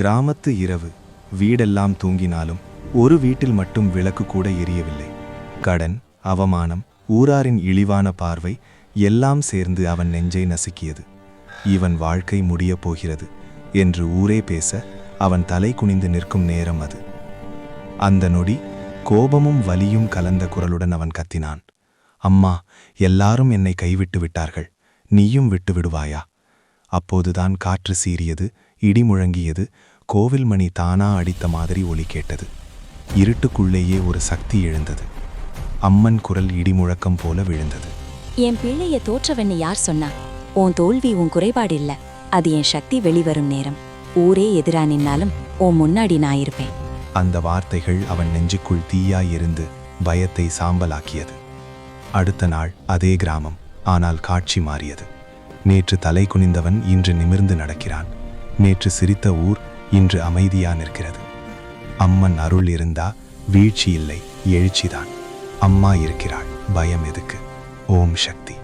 கிராமத்து இரவு வீடெல்லாம் தூங்கினாலும் ஒரு வீட்டில் மட்டும் விளக்கு கூட எரியவில்லை. கடன் அவமானம் ஊராரின் இழிவான பார்வை எல்லாம் சேர்ந்து அவன் நெஞ்சை நசுக்கியது. இவன் வாழ்க்கை முடியப் போகிறது என்று ஊரே பேச அவன் தலை குனிந்து நிற்கும் நேரம் அது. அந்த நொடி கோபமும் வலியும் கலந்த குரலுடன் அவன் கத்தினான். அம்மா எல்லாரும் என்னை கைவிட்டு விட்டார்கள். நீயும் விட்டு விடுவாயா? அப்போதுதான் காற்று சீறியது. இடி முழங்கியது கோவில் மணி தானா அடித்த மாதிரி ஒலி கேட்டது. இருட்டுக்குள்ளேயே ஒரு சக்தி எழுந்தது. அம்மன் குரல் இடி முழக்கம் போல விழுந்தது. என் பிள்ளைய தோற்றவன்னு யார் சொன்னா? உன் தோல்வி உன் குறைபாடு இல்ல. அது என் சக்தி வெளிவரும் நேரம். ஊரே எதிரா நின்னாலும் உன் முன்னாடி நான் இருப்பேன். அந்த வார்த்தைகள் அவன் நெஞ்சுக்குள் தீயாய் எரிந்து பயத்தை சாம்பலாக்கியது. அடுத்த நாள் அதே கிராமம் ஆனால் காட்சி மாறியது. நேற்று தலை குனிந்தவன் இன்று நிமிர்ந்து நடக்கிறான். நேற்று சிரித்த ஊர் இன்று அமைதியா நிற்கிறது. அம்மன் அருள் இருந்தா வீழ்ச்சி இல்லை எழுச்சிதான். அம்மா இருக்கிறாள் பயம் எதுக்கு? ஓம் சக்தி.